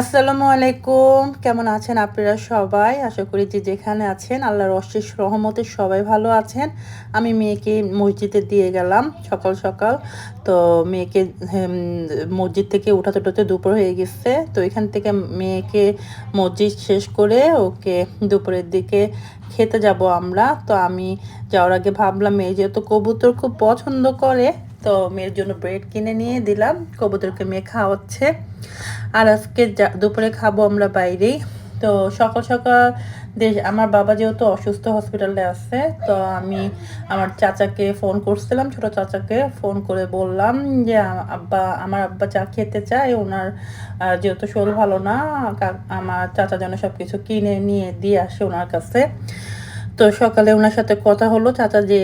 আসসালামু আলাইকুম। কেমন আছেন আপনারা সবাই? আশা করি যে যেখানে আছেন, আল্লাহর অশেষ রহমতে সবাই ভালো আছেন। আমি মেয়েকে মসজিদে দিয়ে গেলাম সকাল সকাল। তো মেয়েকে মসজিদ থেকে উঠাতে উঠাতে দুপুর হয়ে গেছে। তো এখান থেকে মেয়েকে মসজিদ শেষ করে ওকে দুপুরের দিকে খেতে যাব আমরা। তো আমি যাওয়ার আগে ভাবলাম, মেয়ে যেহেতু কবুতর খুব পছন্দ করে তো মেয়ের জন্য ব্রেড কিনে নিয়ে দিলাম। কবুতরকে মেয়ে খাওয়াচ্ছে। আর আজকে দুপুরে খাব আমরা বাইরেই। তো সকাল সকাল দেশ আমার বাবা যেহেতু অসুস্থ হসপিটালে আছে, তো আমি আমার চাচাকে ফোন করছিলাম, ছোট চাচাকে ফোন করে বললাম যে আব্বা, আমার আব্বা চা খেতে চায়, ওনার যেহেতু শরীর ভালো না আমার চাচা যেন সব কিছু কিনে নিয়ে দিয়ে আসে ওনার কাছে। তো সকালে ওনার সাথে কথা হলো চাচা যে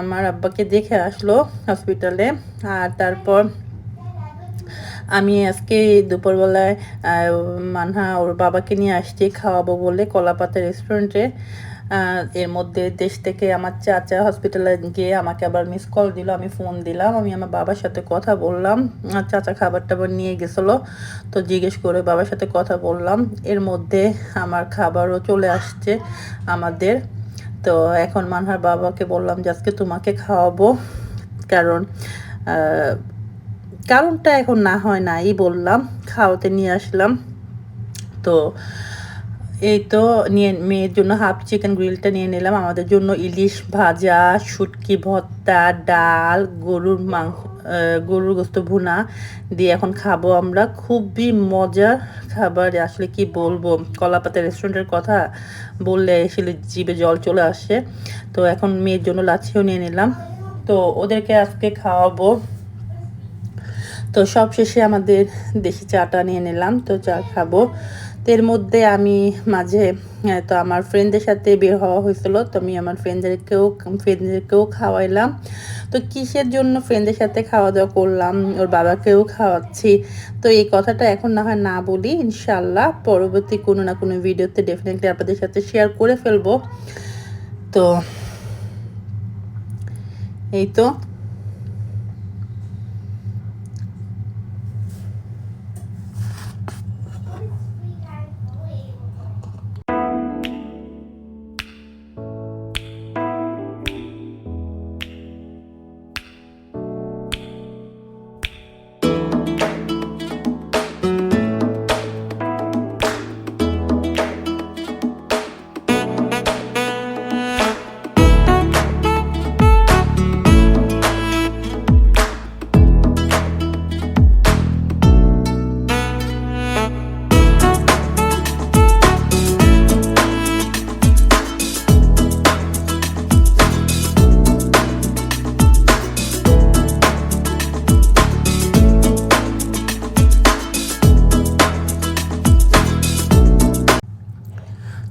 আমার আব্বাকে দেখে আসলো হসপিটালে আর তারপর আমি আজকে দুপুরবেলায় মানহা ওর বাবাকে নিয়ে আসছি, খাওয়াবো বলে কলাপাতা রেস্টুরেন্টে এর মধ্যে দেশ থেকে আমার চাচা হসপিটালে গিয়ে আমাকে আবার মিস কল দিল, আমি ফোন দিলাম, আমি আমার বাবার সাথে কথা বললাম চাচা খাবার টাবার নিয়ে গেছিল, তো জিজ্ঞেস করে বাবার সাথে কথা বললাম, এর মধ্যে আমার খাবারও চলে আসছে আমাদের, তো এখন মানহার বাবাকে বললাম যে আজকে তোমাকে খাওয়াবো, কারণ কারণটা এখন না হয় নাই বললাম, খাওয়াতে নিয়ে আসলাম, তো এই তো নিয়ে, মেয়ের জন্য হাফ চিকেন গ্রিলটা নিয়ে নিলাম। আমাদের জন্য ইলিশ ভাজা, শুটকি, ভর্তা, ডাল, গরুর মাংস গরুর গোস্ত ভুনা দিয়ে এখন খাব আমরা। খুবই মজার খাবার। আসলে কি বলব? কলাপাতা রেস্টুরেন্টের কথা বললে আসলে জিভে জল চলে আসে। তো এখন মেয়ের জন্য লাচ্ছিও নিয়ে নিলাম। তো ওদেরকে আজকে খাওয়াবো। তো সব শেষে আমাদের দেশি চাটা নিয়ে নিলাম। তো চা খাব। তো এর মধ্যে আমি মাঝে তো আমার ফ্রেন্ডদের সাথে বের হওয়া হয়েছিল, তো আমি আমার ফ্রেন্ডদেরকেও ফ্রেন্ডদেরকেও খাওয়াইলাম। তো কিসের জন্য ফ্রেন্ডদের সাথে খাওয়া দাওয়া করলাম? ওর বাবাকেও খাওয়াচ্ছি। তো এই কথাটা এখন না হয় না বলি ইনশাল্লাহ পরবর্তী কোনো না কোনো ভিডিওতে ডেফিনেটলি আপনাদের সাথে শেয়ার করে ফেলব। তো, এই তো।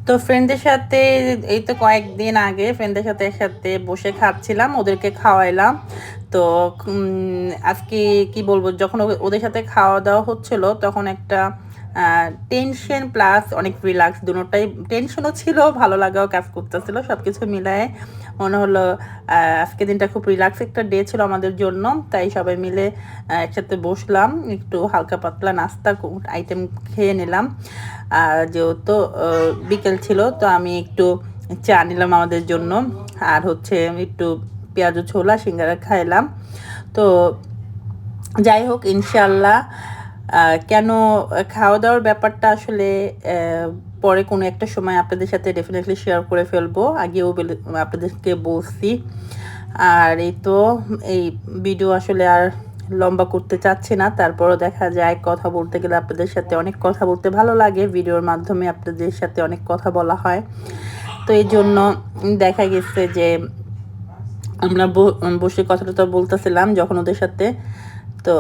তো ফ্রেন্ডদের সাথে এই তো কয়েকদিন আগে ফ্রেন্ডদের সাথে একসাথে বসে খাচ্ছিলাম, ওদেরকে খাওয়াইলাম। তো আজকে কি বলব, যখন ওদের সাথে খাওয়া দাওয়া হচ্ছিল, তখন একটা টেনশন প্লাস অনেক রিল্যাক্স দুটোটাই টেনশনও ছিল, ভালো লাগাও কাজ করতেছিল সব কিছু মিলায়ে মনে হলো আজকে দিনটা খুব রিল্যাক্স একটা ডে ছিল আমাদের জন্য, তাই সবাই মিলে একসাথে বসলাম, একটু হালকা পাতলা নাস্তা আইটেম খেয়ে নিলাম। আর যেহেতু বিকেল ছিল, তো আমি একটু চা নিলাম আমাদের জন্য, আর হচ্ছে একটু পেঁয়াজু ছোলা, সিঙ্গারা খাইলাম। তো যাই হোক ইনশাল্লাহ কেন খাওয়া দাওয়ার ব্যাপারটা আসলে পরে কোনো একটা সময় আপনাদের সাথে ডেফিনেটলি শেয়ার করে ফেলব। আগেও আপনাদেরকে বলছি। আর এই তো, এই ভিডিও আসলে আর লম্বা করতে চাচ্ছি না। তারপরও দেখা যায়, কথা বলতে গেলে আপনাদের সাথে অনেক কথা বলতে ভালো লাগে। ভিডিওর মাধ্যমে আপনাদের সাথে অনেক কথা বলা হয়। তো এই জন্য দেখা গেছে যে, আমরা বসে কথাটা বলতেছিলাম, যখন ওদের সাথে তো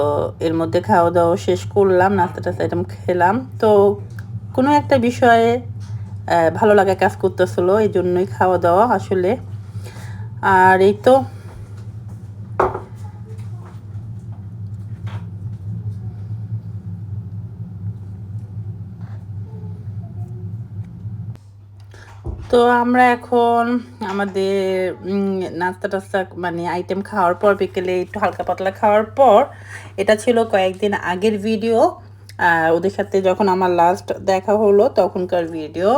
এর মধ্যে খাওয়া দাওয়া শেষ করলাম, নাস্তা টাস্তা আইটেম খেলাম। তো কোনো একটা বিষয়ে ভালো লাগা কাজ করতেছিল, এই জন্যই খাওয়া দাওয়া আসলে। আর এই তো তো আমরা এখন আমাদের নাস্তা টাস্তা মানে আইটেম খাওয়ার পর, বিকেলে একটু হালকা পাতলা খাওয়ার পর, এটা ছিল কয়েকদিন আগের ভিডিও ওদের সাথে যখন আমার লাস্ট দেখা হলো তখনকার ভিডিও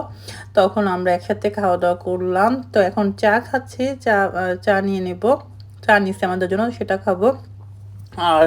তখন আমরা একসাথে খাওয়া দাওয়া করলাম। তো এখন চা খাচ্ছি, চা চা নিয়ে নেব। চা নিচ্ছে আমাদের জন্য, সেটা খাব। আর